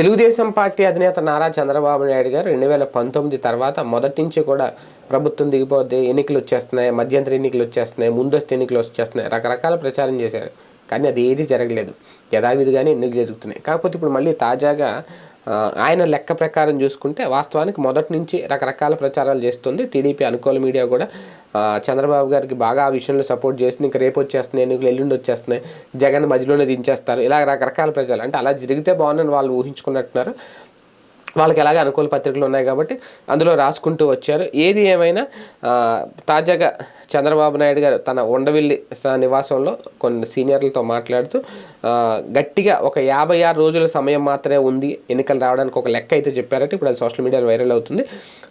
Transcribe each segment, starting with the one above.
Telugu Desam party అధినేత నారా చంద్రబాబు నాయుడు గారు రెండు వేల పంతొమ్మిది తర్వాత మొదటి నుంచి కూడా ప్రభుత్వం దిగిపోతే ఎన్నికలు వచ్చేస్తున్నాయి మధ్యంతర ఎన్నికలు వచ్చేస్తున్నాయి ముందస్తు ఎన్నికలు వచ్చేస్తున్నాయి రకరకాల ప్రచారం చేశారు. కానీ అది ఏది జరగలేదు. యథావిధిగానే ఎన్నికలు జరుగుతున్నాయి. కాకపోతే ఇప్పుడు మళ్ళీ తాజాగా ఆయన లెక్క ప్రకారం చూసుకుంటే వాస్తవానికి మొదటి నుంచి రకరకాల ప్రచారాలు చేస్తుంది. టీడీపీ అనుకూల మీడియా కూడా చంద్రబాబు గారికి బాగా ఆ విషయంలో సపోర్ట్ చేస్తుంది. ఇంకా రేపు వచ్చేస్తున్నాయి ఎన్నికలు ఎల్లుండి వచ్చేస్తున్నాయి. జగన్ మధ్యలోనే దించేస్తారు. ఇలా రకరకాల ప్రచారాలు. అంటే అలా జరిగితే బాగుందని వాళ్ళు ఊహించుకున్నట్టున్నారు. వాళ్ళకి ఎలాగ అనుకూల పత్రికలు ఉన్నాయి కాబట్టి అందులో రాసుకుంటూ వచ్చారు. ఏది ఏమైనా తాజాగా చంద్రబాబు నాయుడు గారు తన ఉండవిల్లి స- నివాసంలో కొన్ని సీనియర్లతో మాట్లాడుతూ గట్టిగా ఒక యాభై ఆరు రోజుల సమయం మాత్రమే ఉంది ఎన్నికలు రావడానికి ఒక లెక్క అయితే చెప్పారంటే. ఇప్పుడు అది సోషల్ మీడియాలో వైరల్ అవుతుంది.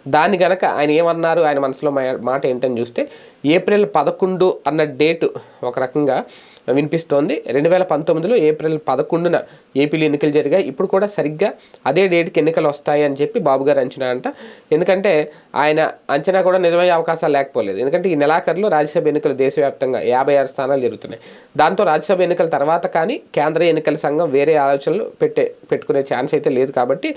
దాన్ని గనక ఆయన ఏమన్నారు? ఆయన మనసులో మా- మాట ఏంటని చూస్తే ఏప్రిల్ పదకొండు అన్న డేటు ఒక రకంగా వినిపిస్తోంది. రెండు వేల పంతొమ్మిదిలో ఏప్రిల్ పదకొండున ఏపీలో ఎన్నికలు జరిగాయి. ఇప్పుడు కూడా సరిగ్గా అదే డేట్కి ఎన్నికలు వస్తాయి అని చెప్పి బాబు గారు అంచనా అంట ఎందుకంటే ఆయన అంచనా కూడా నిజమయ్యే అవకాశాలు లేకపోలేదు. ఎందుకంటే ఈ నెలాఖరులో రాజ్యసభ ఎన్నికలు దేశవ్యాప్తంగా యాభై ఆరు స్థానాలు జరుగుతున్నాయి. దాంతో రాజ్యసభ ఎన్నికల తర్వాత కానీ కేంద్ర ఎన్నికల సంఘం వేరే ఆలోచనలు పెట్టే పెట్టుకునే ఛాన్స్ అయితే లేదు కాబట్టి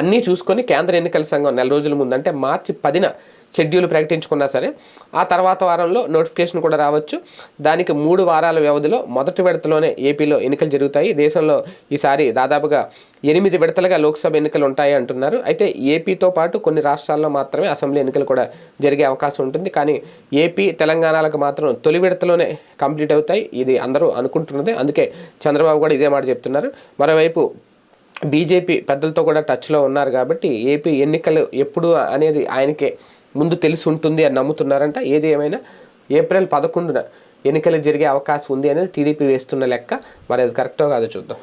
అన్నీ చూసుకొని కేంద్ర ఎన్నికల సంఘం నెల రోజుల ముందు అంటే మార్చి పదిన షెడ్యూల్ ప్రకటించుకున్నా సరే ఆ తర్వాత వారంలో నోటిఫికేషన్ కూడా రావచ్చు. దానికి మూడు వారాల వ్యవధిలో మొదటి విడతలోనే ఏపీలో ఎన్నికలు జరుగుతాయి. దేశంలో ఈసారి దాదాపుగా ఎనిమిది విడతలుగా లోక్సభ ఎన్నికలు ఉంటాయి అంటున్నారు. అయితే ఏపీతో పాటు కొన్ని రాష్ట్రాల్లో మాత్రమే అసెంబ్లీ ఎన్నికలు కూడా జరిగే అవకాశం ఉంటుంది. కానీ ఏపీ తెలంగాణలకు మాత్రం తొలి విడతలోనే కంప్లీట్ అవుతాయి. ఇది అందరూ అనుకుంటున్నదే. అందుకే చంద్రబాబు కూడా ఇదే మాట చెప్తున్నారు. మరోవైపు బీజేపీ పెద్దలతో కూడా టచ్లో ఉన్నారు కాబట్టి ఏపీ ఎన్నికలు ఎప్పుడు అనేది ఆయనకే ముందు తెలిసి ఉంటుంది అని నమ్ముతున్నారంట. ఏది ఏమైనా ఏప్రిల్ పదకొండున ఎన్నికలు జరిగే అవకాశం ఉంది అనేది టీడీపీ వేస్తున్న లెక్క. మరి అది కరెక్టో కాదో చూద్దాం.